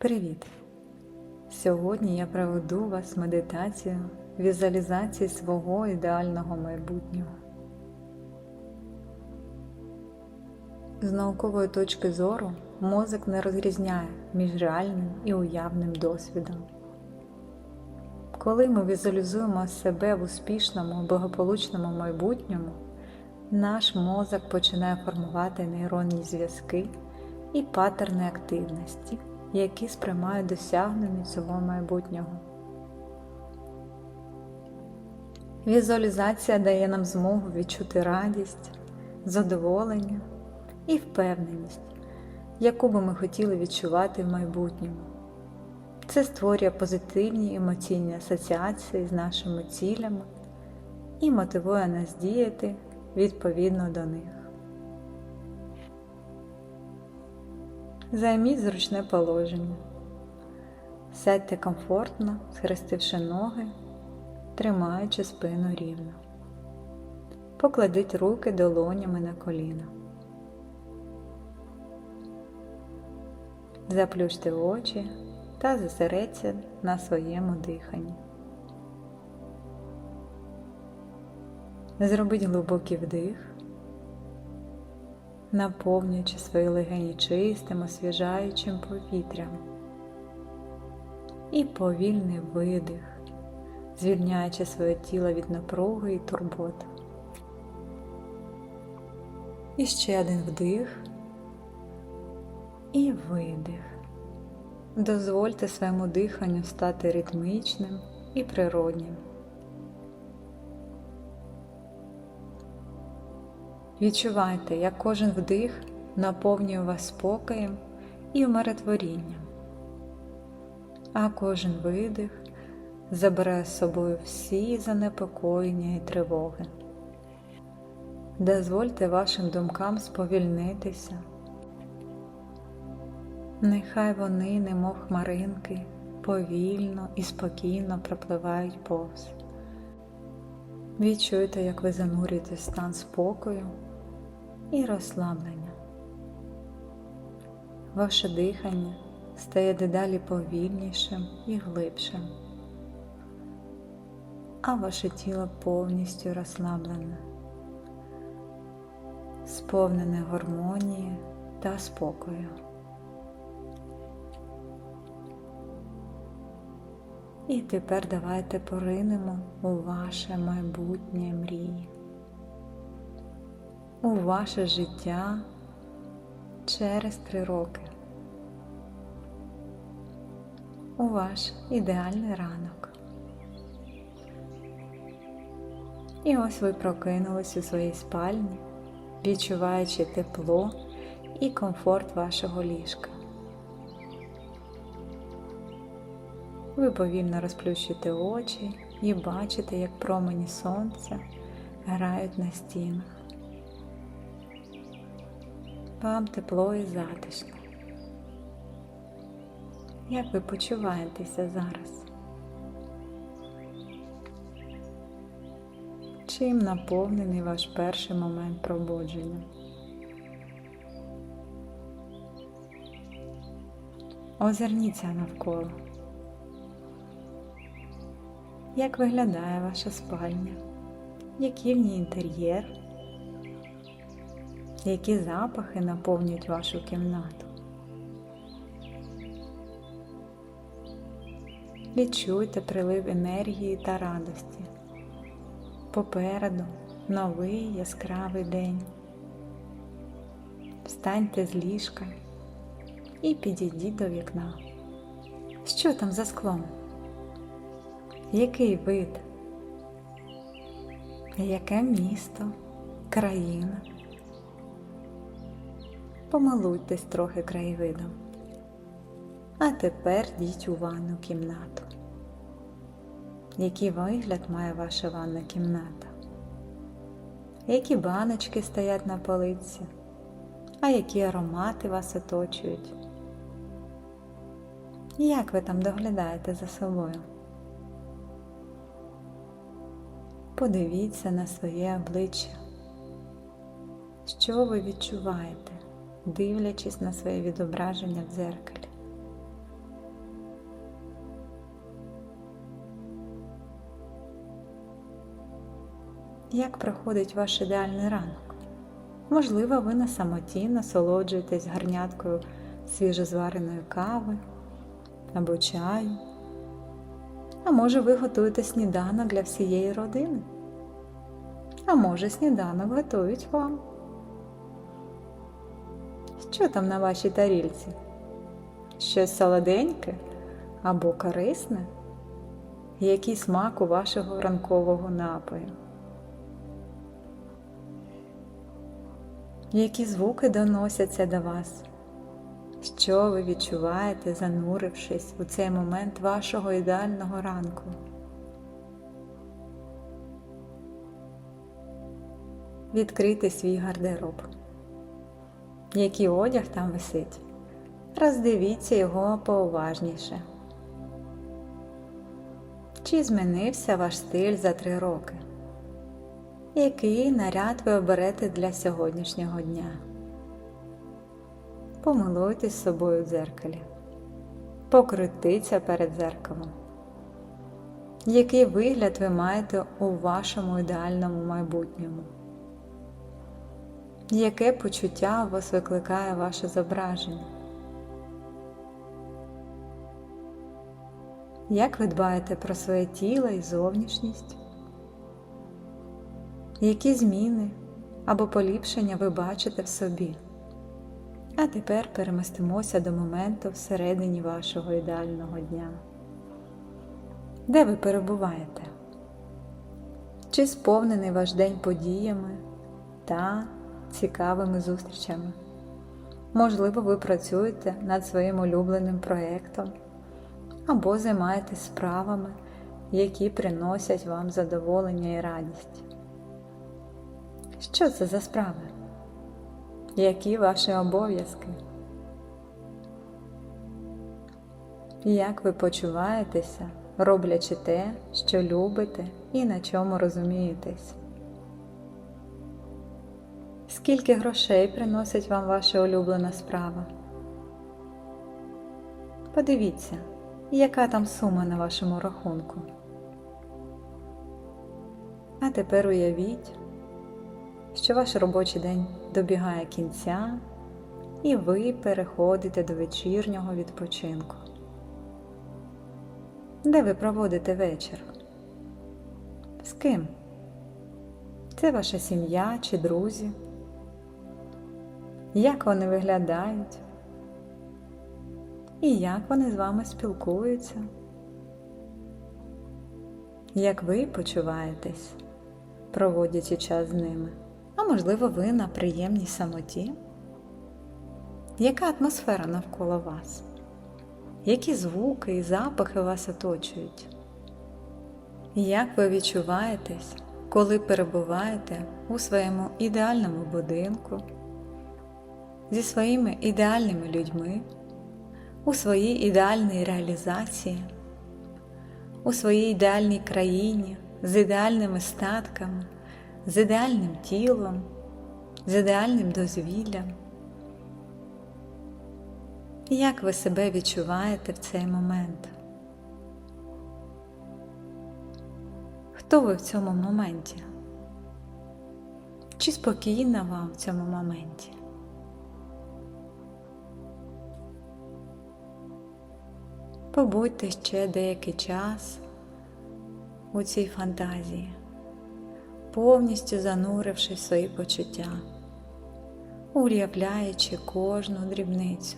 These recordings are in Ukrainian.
Привіт! Сьогодні я проведу вас медитацію візуалізації свого ідеального майбутнього. З наукової точки зору мозок не розрізняє між реальним і уявним досвідом. Коли ми візуалізуємо себе в успішному, благополучному майбутньому, наш мозок починає формувати нейронні зв'язки і паттерни активності, які сприймають досягнення цього майбутнього. Візуалізація дає нам змогу відчути радість, задоволення і впевненість, яку би ми хотіли відчувати в майбутньому. Це створює позитивні емоційні асоціації з нашими цілями і мотивує нас діяти відповідно до них. Займіть зручне положення. Сядьте комфортно, схрестивши ноги, тримаючи спину рівно. Покладіть руки долонями на коліна. Заплющте очі та зосередься на своєму диханні. Зробіть глибокий вдих, наповнюючи свої легені чистим, освіжаючим повітрям. І повільний видих, звільняючи своє тіло від напруги і турботи. І ще один вдих і видих. Дозвольте своєму диханню стати ритмічним і природнім. Відчувайте, як кожен вдих наповнює вас спокоєм і умиротворінням, а кожен видих забере з собою всі занепокоєння і тривоги. Дозвольте вашим думкам сповільнитися. Нехай вони, немов хмаринки, повільно і спокійно пропливають повз. Відчуйте, як ви занурюєте стан спокою і розслаблення. Ваше дихання стає дедалі повільнішим і глибшим, а ваше тіло повністю розслаблене, сповнене гармонії та спокою. І тепер давайте поринемо у ваше майбутнє мрії, у ваше життя через три роки, у ваш ідеальний ранок. І ось ви прокинулись у своїй спальні, відчуваючи тепло і комфорт вашого ліжка. Ви повільно розплющуєте очі і бачите, як промені сонця грають на стінах. Вам тепло і затишно. Як ви почуваєтеся зараз? Чим наповнений ваш перший момент пробудження? Озирніться навколо. Як виглядає ваша спальня? Який в ній інтер'єр? Які запахи наповнюють вашу кімнату? Відчуйте прилив енергії та радості. Попереду новий яскравий день. Встаньте з ліжка і підійдіть до вікна. Що там за склом? Який вид? Яке місто, країна? Помилуйтесь трохи краєвидом. А тепер йдіть у ванну кімнату. Який вигляд має ваша ванна кімната? Які баночки стоять на полиці? А які аромати вас оточують? Як ви там доглядаєте за собою? Подивіться на своє обличчя. Що ви відчуваєте, дивлячись на своє відображення в дзеркалі. Як проходить ваш ідеальний ранок? Можливо, ви на самоті насолоджуєтесь гарняткою свіжозвареної кави або чаю. А може ви готуєте сніданок для всієї родини? А може сніданок готують вам. Що там на вашій тарільці? Щось солоденьке або корисне? Який смак у вашого ранкового напою? Які звуки доносяться до вас? Що ви відчуваєте, занурившись у цей момент вашого ідеального ранку? Відкрити свій гардероб. Який одяг там висить? Роздивіться його поуважніше. Чи змінився ваш стиль за три роки? Який наряд ви оберете для сьогоднішнього дня? Помилуйтесь з собою в дзеркалі. Покрутіться перед дзеркалом. Який вигляд ви маєте у вашому ідеальному майбутньому? Яке почуття у вас викликає ваше зображення? Як ви дбаєте про своє тіло і зовнішність? Які зміни або поліпшення ви бачите в собі? А тепер перемістимося до моменту всередині вашого ідеального дня. Де ви перебуваєте? Чи сповнений ваш день подіями та цікавими зустрічами? Можливо, ви працюєте над своїм улюбленим проєктом або займаєтесь справами, які приносять вам задоволення і радість. Що це за справи? Які ваші обов'язки? Як ви почуваєтеся, роблячи те, що любите і на чому розумієтесь? Скільки грошей приносить вам ваша улюблена справа? Подивіться, яка там сума на вашому рахунку. А тепер уявіть, що ваш робочий день добігає кінця, і ви переходите до вечірнього відпочинку. Де ви проводите вечір? З ким? Це ваша сім'я чи друзі? Як вони виглядають? І як вони з вами спілкуються? Як ви почуваєтесь, проводячи час з ними? А можливо, ви на приємній самоті? Яка атмосфера навколо вас? Які звуки і запахи вас оточують? Як ви відчуваєтесь, коли перебуваєте у своєму ідеальному будинку, зі своїми ідеальними людьми, у своїй ідеальній реалізації, у своїй ідеальній країні з ідеальними статками? з ідеальним тілом, з ідеальним дозвіллям. Як ви себе відчуваєте в цей момент? Хто ви в цьому моменті? Чи спокійно вам в цьому моменті? Побудьте ще деякий час у цій фантазії повністю зануривши свої почуття, уявляючи кожну дрібницю.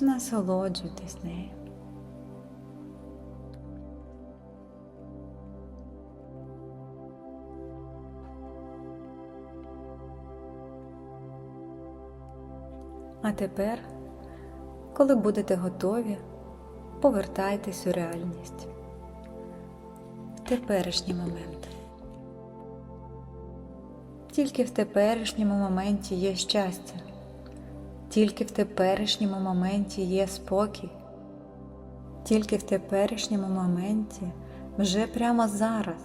Насолоджуйтесь нею. А тепер, коли будете готові, повертайтесь у реальність в теперішній момент. Тільки в теперішньому моменті є щастя, тільки в теперішньому моменті є спокій, тільки в теперішньому моменті, вже прямо зараз,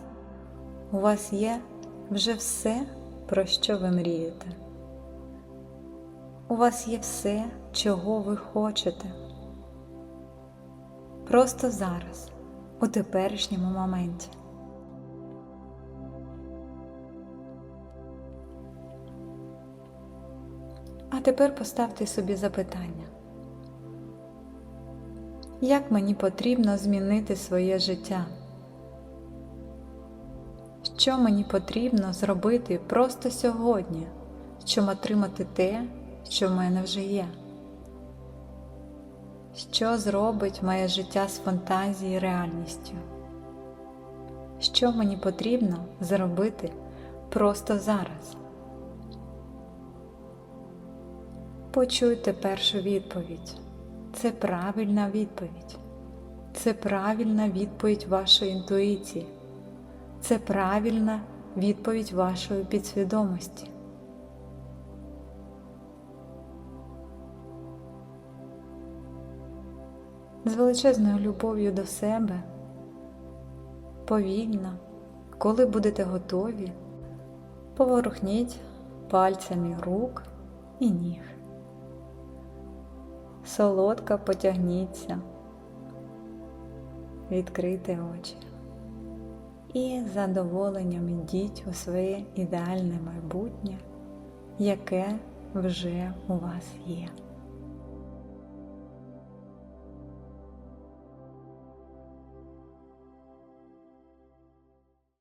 у вас є вже все, про що ви мрієте. У вас є все, чого ви хочете. Просто зараз, у теперішньому моменті. А тепер поставте собі запитання. Як мені потрібно змінити своє життя? Що мені потрібно зробити просто сьогодні, щоб отримати те, що в мене вже є? Що зробить моє життя з фантазії реальністю? Що мені потрібно зробити просто зараз? Почуйте першу відповідь. Це правильна відповідь. Це правильна відповідь вашої інтуїції. Це правильна відповідь вашої підсвідомості. З величезною любов'ю до себе, повільно, коли будете готові, поворухніть пальцями рук і ніг. Солодко потягніться, відкрийте очі і з задоволенням ідіть у своє ідеальне майбутнє, яке вже у вас є.